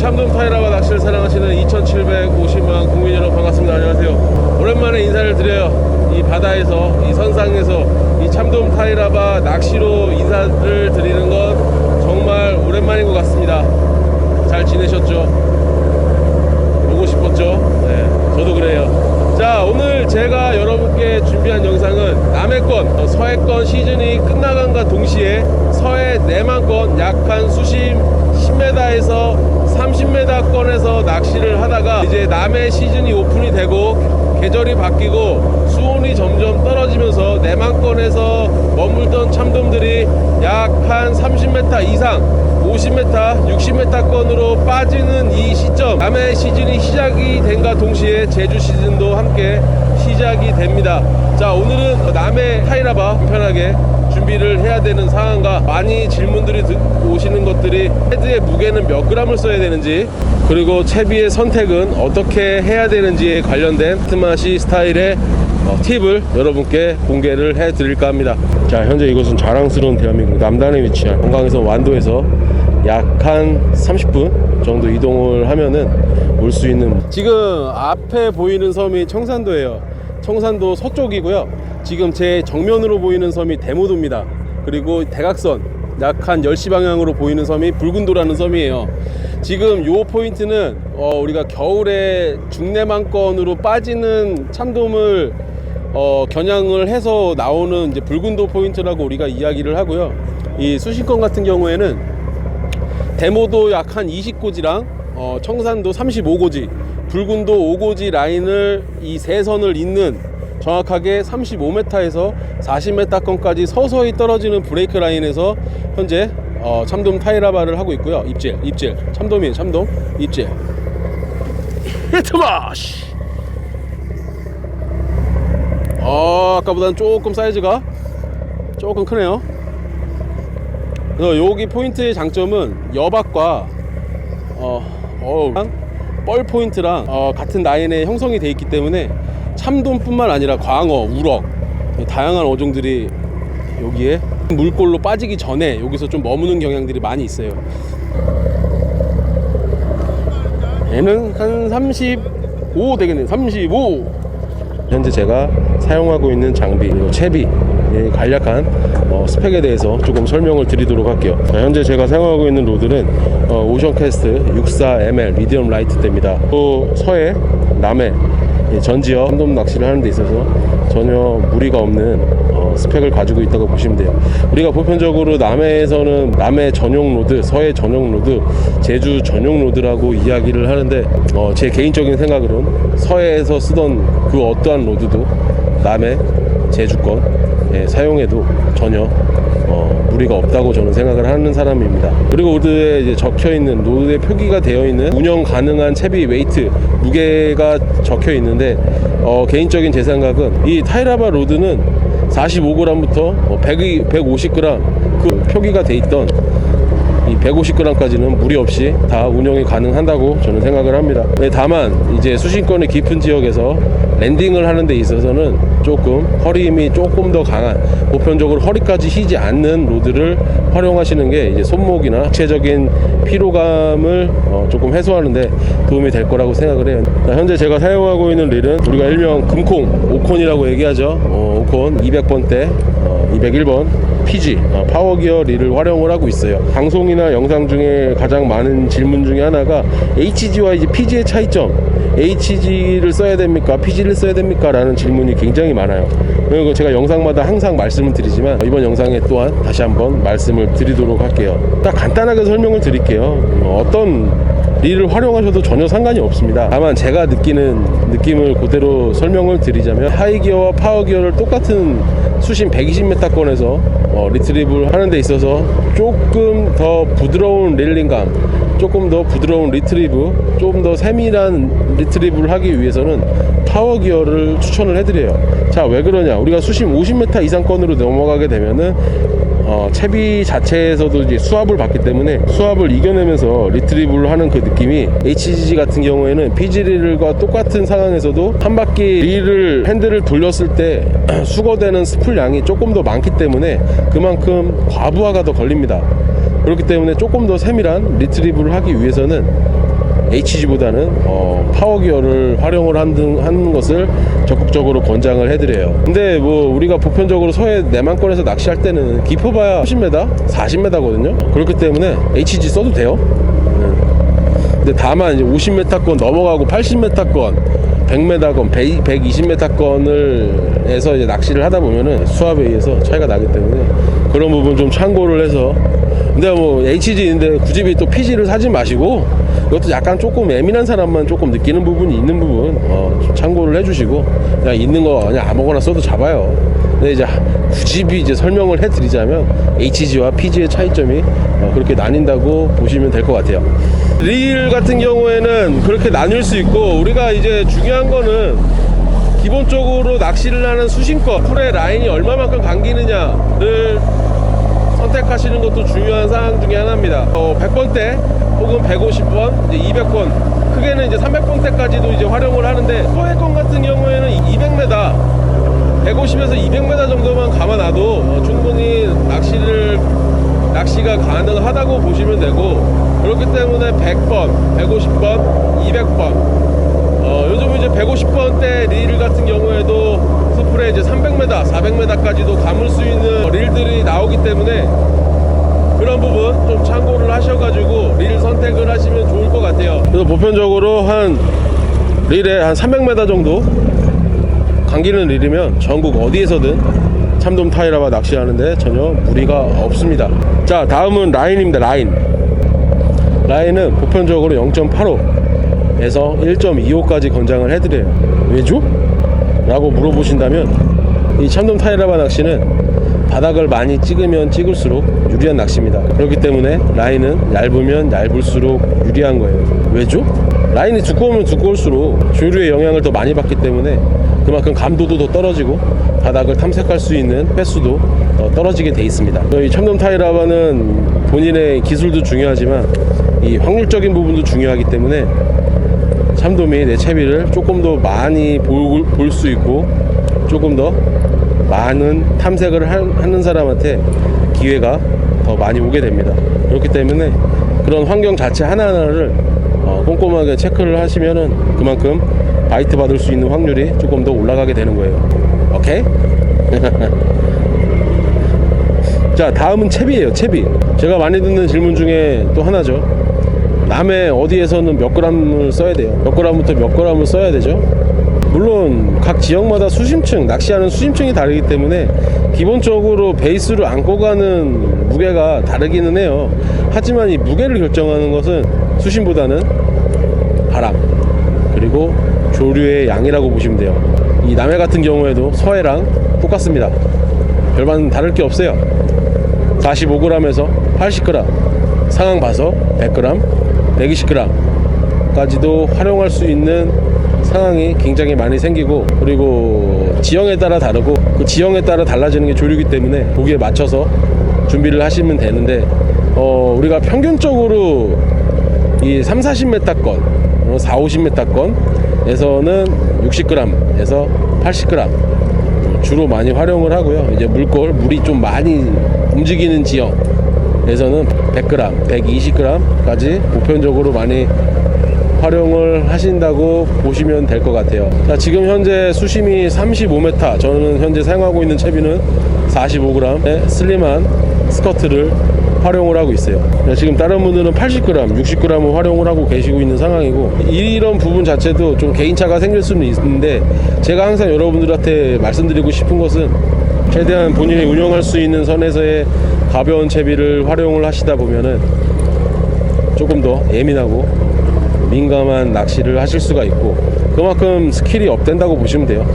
참돔 타이라바 낚시를 사랑하시는 2750만 국민 여러분 반갑습니다. 안녕하세요. 오랜만에 인사를 드려요. 이 바다에서, 이 선상에서 이 참돔 타이라바 낚시로 인사를 드리는 건 정말 오랜만인 것 같습니다. 잘 지내셨죠? 보고 싶었죠? 네, 저도 그래요. 자, 오늘 제가 여러분께 준비한 영상은 남해권, 어, 서해권 시즌이 끝나간과 동시에 서해 내만권 약한 수심 10m에서 30m권에서 낚시를 하다가 이제 남해 시즌이 오픈이 되고 계절이 바뀌고 수온이 점점 떨어지면서 내만권에서 머물던 참돔들이 약 한 30m 이상 50m, 60m권으로 빠지는 이 시 점 남해 시즌이 시작이 된과 동시에 제주 시즌도 함께 시작이 됩니다. 자 오늘은 남해 타이라바 편하게 준비를 해야 되는 상황과 많이 질문들이 드- 오시는 것들이 헤드의 무게는 몇 g을 써야 되는지 그리고 채비의 선택은 어떻게 해야 되는지에 관련된 스마시 스타일의 어, 팁을 여러분께 공개를 해 드릴까 합니다. 자, 현재 이곳은 자랑스러운 대한민국 남단에 위치한 건강에서 완도에서 약 한 30분 정도 이동을 하면은 올 수 있는 지금 앞에 보이는 섬이 청산도예요. 청산도 서쪽이고요. 지금 제 정면으로 보이는 섬이 대모도입니다. 그리고 대각선 약한 10시 방향으로 보이는 섬이 붉은도라는 섬이에요. 지금 요 포인트는 어, 우리가 겨울에 중내만권으로 빠지는 참돔을 어, 겨냥을 해서 나오는 이제 붉은도 포인트라고 우리가 이야기를 하고요. 이 수신권 같은 경우에는 대모도 약 한 20고지랑 어, 청산도 35고지, 붉은도 5고지 라인을 이 세 선을 잇는 정확하게 35m에서 40m권까지 서서히 떨어지는 브레이크 라인에서 현재 어, 참돔 타이라바를 하고 있고요. 입질, 입질, 참돔이에요, 참돔, 입질. 히트마시. 어, 아까보다는 조금 사이즈가 조금 크네요. 그래서 여기 포인트의 장점은 여박과 어, 어우, 뻘 포인트랑 어, 같은 라인에 형성이 돼 있기 때문에 참돔뿐만 아니라 광어, 우럭 다양한 어종들이 여기에 물골로 빠지기 전에 여기서 좀 머무는 경향들이 많이 있어요. 얘는 한 35 되겠네요. 35. 현재 제가 사용하고 있는 장비 채비 의 간략한 어, 스펙에 대해서 조금 설명을 드리도록 할게요. 자, 현재 제가 사용하고 있는 로드는 어, 오션캐스트 64ml 미디엄 라이트대입니다. 또 서해, 남해 이 전지역 참돔 낚시를 하는 데 있어서 전혀 무리가 없는 어, 스펙을 가지고 있다고 보시면 돼요. 우리가 보편적으로 남해에서는 남해 전용 로드, 서해 전용 로드, 제주 전용 로드라고 이야기를 하는데 어, 제 개인적인 생각으로는 서해에서 쓰던 그 어떠한 로드도 남해, 제주권 예, 사용해도 전혀 어, 무리가 없다고 저는 생각을 하는 사람입니다. 그리고 로드에 이제 적혀 있는 로드에 표기가 되어 있는 운영 가능한 채비 웨이트 무게가 적혀 있는데 어, 개인적인 제 생각은 이 타이라바 로드는 45g부터 100, 150g 그 표기가 돼 있던 이 150g까지는 무리 없이 다 운영이 가능한다고 저는 생각을 합니다. 네, 다만 이제 수심권의 깊은 지역에서 랜딩을 하는 데 있어서는 조금 허리 힘이 조금 더 강한 보편적으로 허리까지 휘지 않는 로드를 활용하시는 게 이제 손목이나 구체적인 피로감을 어, 조금 해소하는데 도움이 될 거라고 생각을 해요. 자, 현재 제가 사용하고 있는 릴은 우리가 일명 금콩 오콘이라고 얘기하죠. 어, 오콘 200번대 어, 201번 PG 어, 파워기어 릴을 활용을 하고 있어요. 방송이나 영상 중에 가장 많은 질문 중에 하나가 HG와 이제 PG의 차이점. HG를 써야 됩니까? PG를 써야 됩니까? 라는 질문이 굉장히 많아요. 그리고 제가 영상마다 항상 말씀을 드리지만 이번 영상에 또한 다시 한번 말씀을 드리도록 할게요. 딱 간단하게 설명을 드릴게요. 어, 어떤 릴을 활용하셔도 전혀 상관이 없습니다. 다만 제가 느끼는 느낌을 그대로 설명을 드리자면 하이기어와 파워기어를 똑같은 수심 120m권에서 어, 리트리브를 하는 데 있어서 조금 더 부드러운 릴링감 조금 더 부드러운 리트리브 조금 더 세밀한 리트리브를 하기 위해서는 파워기어를 추천을 해드려요 자 왜 그러냐 우리가 수심 50m 이상권으로 넘어가게 되면은 어, 채비 자체에서도 이제 수압을 받기 때문에 수압을 이겨내면서 리트리브를 하는 그 느낌이 HGG 같은 경우에는 PG릴과 똑같은 상황에서도 한 바퀴 릴을 핸들을 돌렸을 때 수거되는 스풀 양이 조금 더 많기 때문에 그만큼 과부하가 더 걸립니다. 그렇기 때문에 조금 더 세밀한 리트리브를 하기 위해서는 HG보다는 어, 파워기어를 활용을 하는, 것을 적극적으로 권장을 해드려요. 근데 뭐 우리가 보편적으로 서해 내만권에서 낚시할 때는 깊어봐야 30m, 40m거든요. 그렇기 때문에 HG 써도 돼요. 근데 다만 이제 50m권 넘어가고 80m권, 100m권, 120m권을 해서 이제 낚시를 하다 보면은 수압에 의해서 차이가 나기 때문에 그런 부분 좀 참고를 해서 근데 뭐 HG인데 굳이 또 PG를 사지 마시고 이것도 약간 조금 예민한 사람만 조금 느끼는 부분이 있는 부분 어, 좀 참고를 해주시고 그냥 있는 거 그냥 아무거나 써도 잡아요. 근데 이제 굳이 이제 설명을 해드리자면 HG와 PG의 차이점이 어, 그렇게 나뉜다고 보시면 될 것 같아요. 릴 같은 경우에는 그렇게 나뉠 수 있고 우리가 이제 중요한 거는 기본적으로 낚시를 하는 수심껏 풀의 라인이 얼마만큼 감기느냐를 선택하시는 것도 중요한 사항 중에 하나입니다. 어, 100번대 혹은 150번, 이제 200번, 크게는 이제 300번대까지도 이제 활용을 하는데 소해권 같은 경우에는 200m, 150에서 200m 정도만 감아놔도 어, 충분히 낚시를 낚시가 가능하다고 보시면 되고 그렇기 때문에 100번, 150번, 200번 어, 요즘 이제 150번대 릴 같은 경우에도 스프레 이제 300m, 400m까지도 감을 수 있는 릴들이 나오기 때문에 그런 부분 좀 참고를 하셔가지고 릴 선택을 하시면 좋을 것 같아요. 그래서 보편적으로 한 릴에 한 300m 정도 감기는 릴이면 전국 어디에서든 참돔 타이라와 낚시하는데 전혀 무리가 없습니다. 자, 다음은 라인입니다. 라인. 라인은 보편적으로 0.85 에서 1.25까지 권장을 해드려요. 왜죠? 라고 물어보신다면 이 참돔 타이라바 낚시는 바닥을 많이 찍으면 찍을수록 유리한 낚시입니다. 그렇기 때문에 라인은 얇으면 얇을수록 유리한 거예요. 왜죠? 라인이 두꺼우면 두꺼울수록 조류의 영향을 더 많이 받기 때문에 그만큼 감도도 더 떨어지고 바닥을 탐색할 수 있는 횟수도 더 떨어지게 돼 있습니다. 이 참돔 타이라바는 본인의 기술도 중요하지만 이 확률적인 부분도 중요하기 때문에 참돔이 내 채비를 조금 더 많이 볼 수 있고 조금 더 많은 탐색을 하- 하는 사람한테 기회가 더 많이 오게 됩니다. 그렇기 때문에 그런 환경 자체 하나하나를 어, 꼼꼼하게 체크를 하시면은 그만큼 바이트 받을 수 있는 확률이 조금 더 올라가게 되는 거예요. 오케이? 자, 다음은 채비예요. 채비. 제가 많이 듣는 질문 중에 또 하나죠. 남해 어디에서는 몇 그램을 써야 돼요? 몇 그램부터 몇 그램을 써야 되죠? 물론 각 지역마다 수심층, 낚시하는 수심층이 다르기 때문에 기본적으로 베이스로 안고 가는 무게가 다르기는 해요. 하지만 이 무게를 결정하는 것은 수심보다는 바람 그리고 조류의 양이라고 보시면 돼요. 이 남해 같은 경우에도 서해랑 똑같습니다. 별반 다를 게 없어요. 45g에서 80g 상황 봐서 100g, 120g까지도 활용할 수 있는 상황이 굉장히 많이 생기고 그리고 지형에 따라 다르고 그 지형에 따라 달라지는 게 조류기 때문에 거기에 맞춰서 준비를 하시면 되는데 어, 우리가 평균적으로 이 3, 40m권, 4, 50m권에서는 60g에서 80g 주로 많이 활용을 하고요. 이제 물골, 물이 좀 많이 움직이는 지역 에서는 100g, 120g까지 보편적으로 많이 활용을 하신다고 보시면 될 것 같아요. 자, 지금 현재 수심이 35m, 저는 현재 사용하고 있는 채비는 45g의 슬림한 스커트를 활용을 하고 있어요. 자, 지금 다른 분들은 80g, 60g을 활용을 하고 계시고 있는 상황이고 이런 부분 자체도 좀 개인차가 생길 수는 있는데 제가 항상 여러분들한테 말씀드리고 싶은 것은 최대한 본인이 운영할 수 있는 선에서의 가벼운 채비를 활용을 하시다 보면은 조금 더 예민하고 민감한 낚시를 하실 수가 있고 그만큼 스킬이 업된다고 보시면 돼요.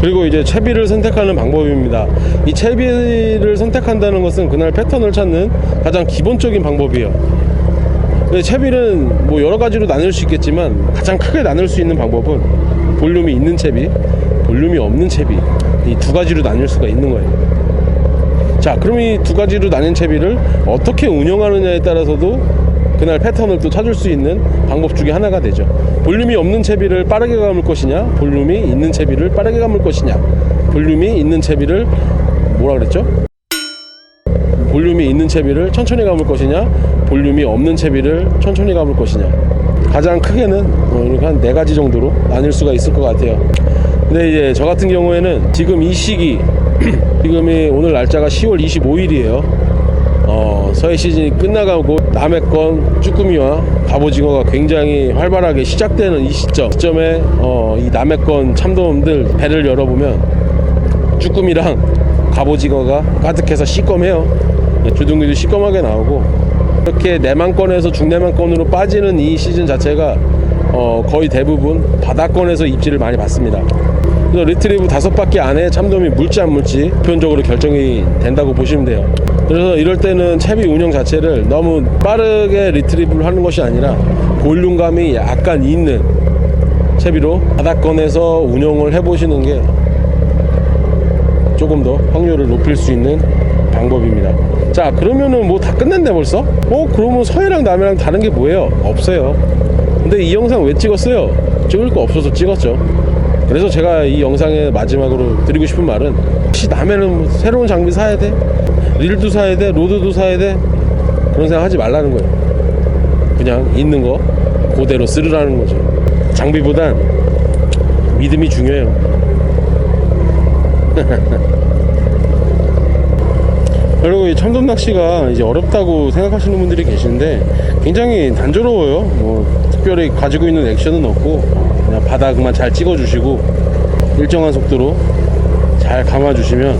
그리고 이제 채비를 선택하는 방법입니다. 이 채비를 선택한다는 것은 그날 패턴을 찾는 가장 기본적인 방법이에요. 채비는 뭐 여러 가지로 나눌 수 있겠지만 가장 크게 나눌 수 있는 방법은 볼륨이 있는 채비, 볼륨이 없는 채비 이 두 가지로 나눌 수가 있는 거예요. 자, 그럼 이 두 가지로 나뉜 채비를 어떻게 운영하느냐에 따라서도 그날 패턴을 또 찾을 수 있는 방법 중에 하나가 되죠. 볼륨이 없는 채비를 빠르게 감을 것이냐, 볼륨이 있는 채비를 빠르게 감을 것이냐, 볼륨이 있는 채비를 뭐라 그랬죠? 볼륨이 있는 채비를 천천히 감을 것이냐, 볼륨이 없는 채비를 천천히 감을 것이냐. 가장 크게는 뭐 이렇게 한 네 가지 정도로 나뉠 수가 있을 것 같아요. 근데 이제 저 같은 경우에는 지금 이 시기 지금이 오늘 날짜가 10월 25일이에요. 어, 서해 시즌이 끝나가고 남해권 쭈꾸미와 갑오징어가 굉장히 활발하게 시작되는 이 시점 시점에 어, 이 남해권 참돔들 배를 열어보면 쭈꾸미랑 갑오징어가 가득해서 시꺼매요 주둥이도 시꺼멓게 나오고 이렇게 내만권에서 중내만권으로 빠지는 이 시즌 자체가 어, 거의 대부분 바다권에서 입질을 많이 받습니다 그래서 리트리브 다섯 바퀴 안에 참돔이 물지 안 물지 보편적으로 결정이 된다고 보시면 돼요. 그래서 이럴 때는 채비 운영 자체를 너무 빠르게 리트리브를 하는 것이 아니라 볼륨감이 약간 있는 채비로 바닥권에서 운영을 해보시는 게 조금 더 확률을 높일 수 있는 방법입니다. 자, 그러면은 뭐 다 끝냈네 벌써? 어, 그러면 서해랑 남해랑 다른 게 뭐예요? 없어요. 근데 이 영상 왜 찍었어요? 찍을 거 없어서 찍었죠. 그래서 제가 이 영상의 마지막으로 드리고 싶은 말은 혹시 남해는 뭐 새로운 장비 사야 돼? 릴도 사야 돼? 로드도 사야 돼? 그런 생각 하지 말라는 거예요. 그냥 있는 거 그대로 쓰르라는 거죠. 장비보단 믿음이 중요해요. 그리고 이 참돔 낚시가 이제 어렵다고 생각하시는 분들이 계시는데 굉장히 단조로워요. 뭐 특별히 가지고 있는 액션은 없고 그냥 바닥만 잘 찍어주시고 일정한 속도로 잘 감아주시면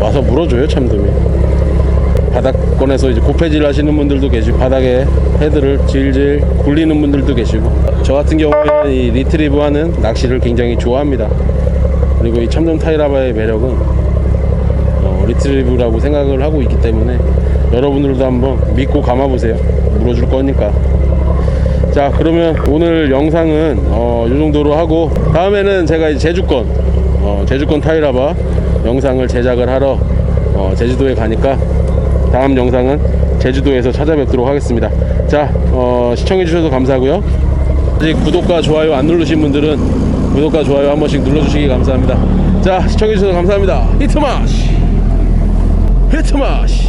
와서 물어줘요 참돔이. 바닥권에서 이제 고패질 하시는 분들도 계시고 바닥에 헤드를 질질 굴리는 분들도 계시고 저 같은 경우에는 이 리트리브 하는 낚시를 굉장히 좋아합니다. 그리고 이 참돔 타이라바의 매력은 어, 리트리브라고 생각을 하고 있기 때문에 여러분들도 한번 믿고 감아보세요. 물어줄 거니까. 자, 그러면 오늘 영상은 어, 이 정도로 하고 다음에는 제가 제주권, 어, 제주권 타이라바 영상을 제작을 하러 어, 제주도에 가니까 다음 영상은 제주도에서 찾아뵙도록 하겠습니다. 자, 어, 시청해주셔서 감사하고요. 아직 구독과 좋아요 안 누르신 분들은 구독과 좋아요 한 번씩 눌러주시기 감사합니다. 자, 시청해주셔서 감사합니다. 히트마시! 히트마시!